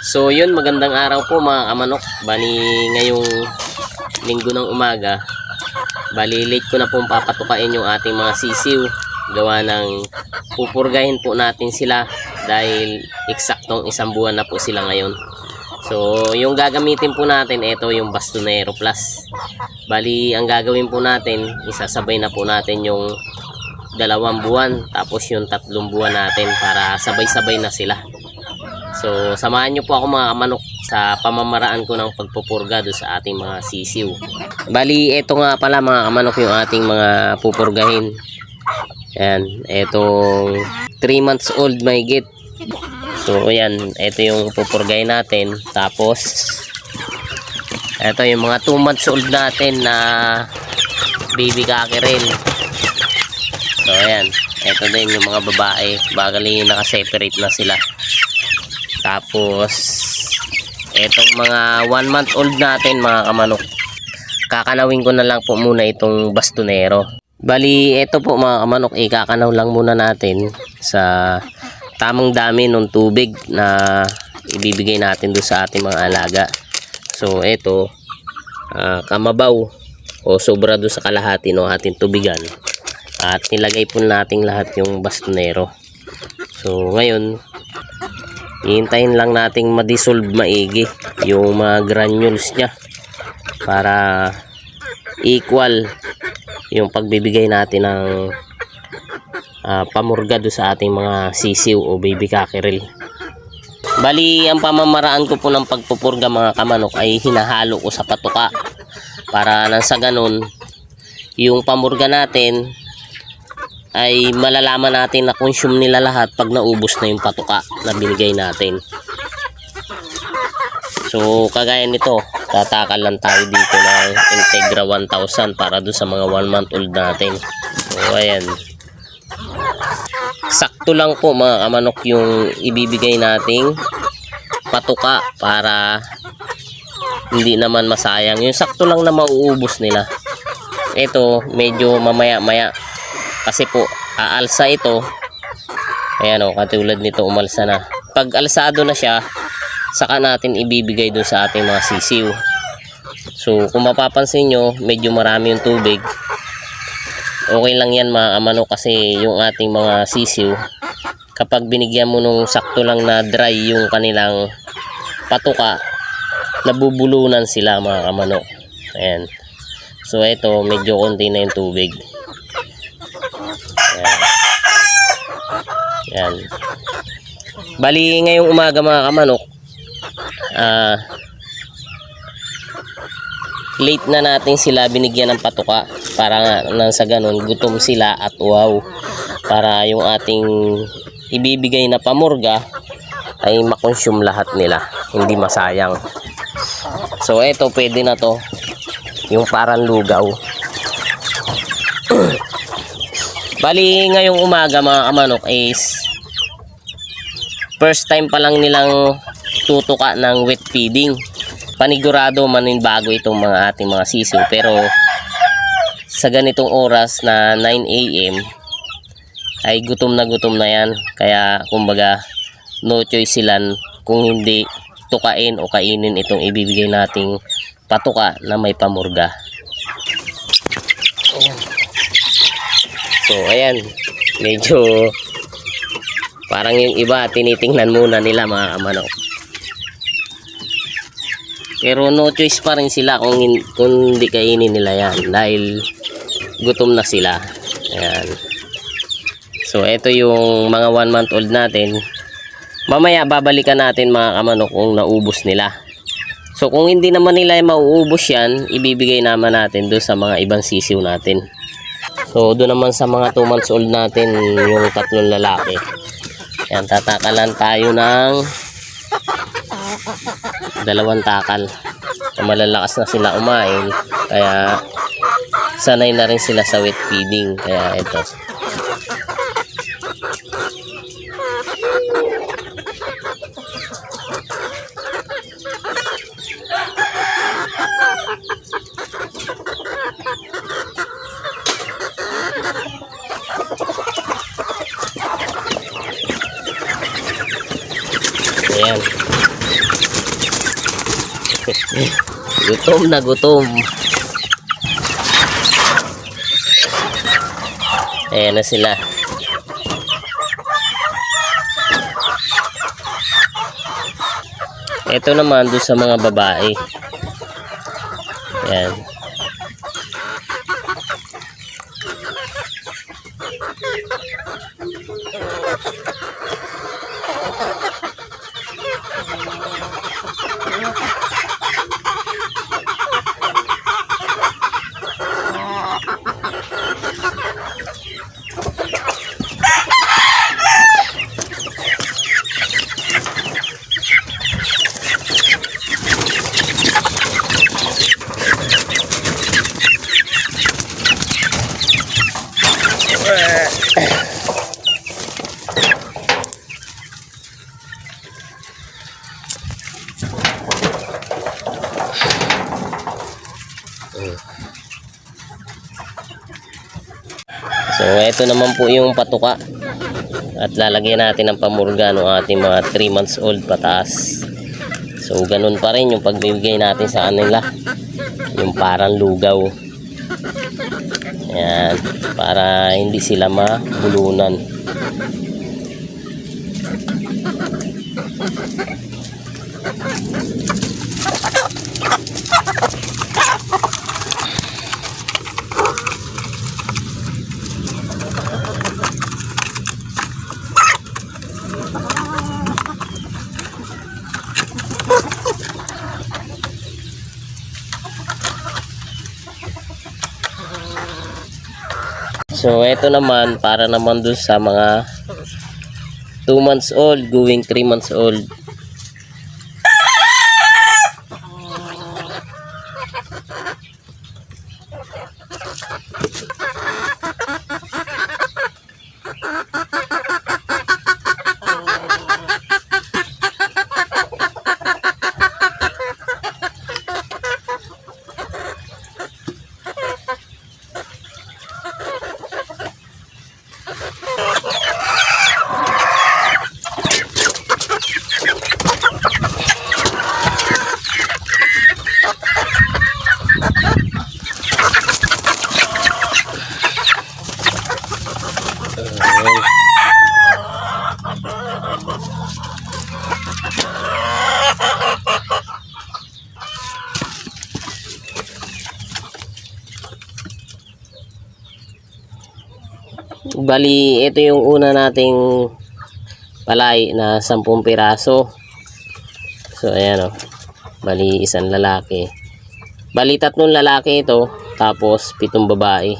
So yun, magandang araw po mga kamanok. Bali ngayong linggo ng umaga, bali late ko na pong papatukain yung ating mga sisiw. Gawa ng pupurgahin po natin sila dahil eksaktong isang buwan na po sila ngayon. So yung gagamitin po natin, ito yung Bastonero Plus. Bali ang gagawin po natin, isasabay na po natin yung dalawang buwan tapos yung tatlong buwan natin para sabay-sabay na sila. So, samahan nyo po ako mga kamanok sa pamamaraan ko ng pagpupurga do sa ating mga sisiw. Bali, ito nga pala mga kamanok yung ating mga pupurgahin. Ayan, itong 3 months old may git. So, ayan, ito yung pupurgahin natin. Tapos, ito yung mga 2 months old natin na baby kakirin. So, ayan, ito din yung mga babae. Bagali naka-separate na sila. Tapos, etong mga 1 month old natin mga kamanok. Kakanawin ko na lang po muna itong bastonero. Bali, ito po mga kamanok, ikakanaw lang muna natin sa tamang dami ng tubig na ibibigay natin doon sa ating mga alaga. So, ito, ah, kamabaw o sobra doon sa kalahati ng ating tubigan. At nilagay po natin lahat yung bastonero. So, ngayon, Hihintayin lang nating ma-dissolve maigi yung mga granules niya para equal yung pagbibigay natin ng ah, pamurga do sa ating mga sisiw o baby cockerel. Bali, ang pamamaraan ko po ng pagpupurga mga kamanok ay hinahalo ko sa patuka para nang sa ganun yung pamurga natin ay malalaman natin na consume nila lahat pag naubos na yung patuka na binigay natin. So, kagaya nito, tatakal lang tayo dito ng Integra 1000 para doon sa mga 1 month old natin. So, ayan. Sakto lang po mga kamanok yung ibibigay nating patuka para hindi naman masayang. Yung sakto lang na mauubos nila. Ito, medyo mamaya-maya kasi po aalsa ito. Ayan o katulad nito umalsa na. Pag alsado na siya saka natin ibibigay dun sa ating mga sisiw. So kung mapapansin nyo medyo marami yung tubig. Okay lang yan mga amano kasi yung ating mga sisiw kapag binigyan mo nung sakto lang na dry yung kanilang patuka nabubulunan sila mga kamano ayan. So ito medyo konti na yung tubig Yan. Bali, ngayong umaga mga kamanok, ah, late na natin sila binigyan ng patuka. Para nga nang sa ganun gutom sila at wow. Para yung ating ibibigay na pamurga ay makonsume lahat nila. Hindi masayang. So eto pwede na to. Yung parang lugaw Bali, ngayong umaga mga kamanok is first time pa lang nilang tutuka ng wet feeding. Panigurado manin bago itong mga ating mga sisiw pero sa ganitong oras na 9 a.m. ay gutom na gutom na yan. Kaya kumbaga no choice sila kung hindi tukain o kainin itong ibibigay nating patuka na may pamurga. So, ayan. Medyo parang yung iba tinitingnan muna nila mga kamanok. Pero no choice pa rin sila kung, kung hindi kainin nila yan dahil gutom na sila. Ayan. So, ito yung mga 1 month old natin. Mamaya babalikan natin mga kamanok kung naubos nila. So, kung hindi naman nila mauubos yan, ibibigay naman natin doon sa mga ibang sisiw natin. So, doon naman sa mga 2 months old natin, yung tatlong lalaki. Yan, tatakalan tayo ng dalawang takal. Malalakas na sila umain. Kaya, sanay na rin sila sa wet feeding. Kaya, ito. Ayan. Gutom na gutom. Ayan na sila. Ito naman doon sa mga babae. Ayan. So, ito naman po yung patuka. At lalagyan natin ng pamurga ng ating mga 3 months old pataas. So, ganun pa rin yung pagbibigay natin sa kanila. Yung parang lugaw. Ayan. Para hindi sila mabulunan. So, ito naman, para naman dun sa mga 2 months old, going 3 months old. Bali, ito yung una nating palay na 10 piraso. So, ayan o. Bali, isang lalaki. Bali, tatlong lalaki ito. Tapos, pitong babae.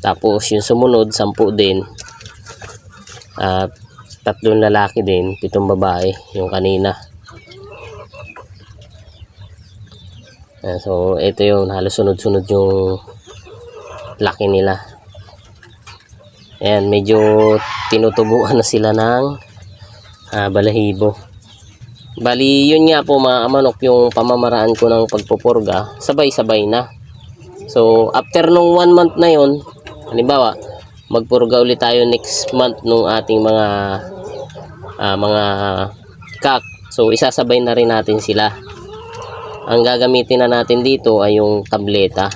Tapos, yung sumunod, 10 din. At, tatlong lalaki din. Pitong babae. Yung kanina. So, ito yung halos sunod-sunod yung laki nila. Ayan, medyo tinutubuan na sila ng ah, balahibo. Bali, yun nga po mga manok yung pamamaraan ko ng pagpupurga, sabay-sabay na. So, after nung one month na yun, halimbawa, magpurga ulit tayo next month nung ating mga ah, mga kak. So, isasabay na rin natin sila. Ang gagamitin na natin dito ay yung tableta.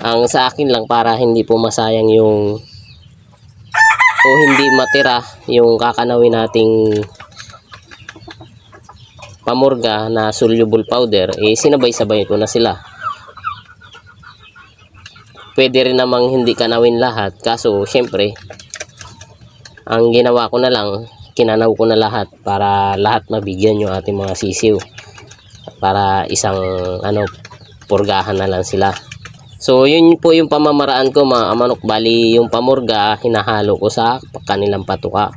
Ang sa akin lang para hindi po masayang yung o hindi matira yung kakanawin nating pamurga na soluble powder eh sinabay-sabay ko na sila. Pwede rin namang hindi kanawin lahat kaso syempre ang ginawa ko na lang kinanaw ko na lahat para lahat mabigyan yung ating mga sisiw. Para isang ano purgahan na lang sila So, yun po yung pamamaraan ko mga amanok. Bali, yung pamurga, hinahalo ko sa kanilang patuka.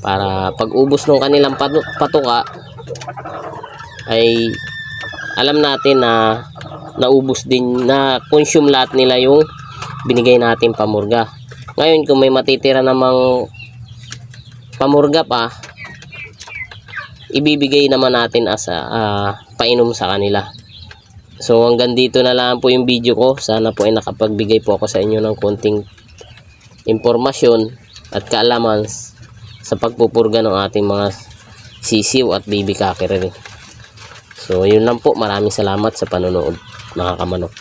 Para pag ubos ng kanilang patu- patuka, ay alam natin na naubos din, na consume lahat nila yung binigay natin pamurga. Ngayon, kung may matitira namang pamurga pa, ibibigay naman natin as ah, painom sa kanila. So hanggang dito na lang po yung video ko. Sana po ay nakapagbigay po ako sa inyo ng konting impormasyon at kaalaman sa pagpupurga ng ating mga sisiw at baby cockerel. So, yun lang po. Maraming salamat sa panonood, mga kamanok.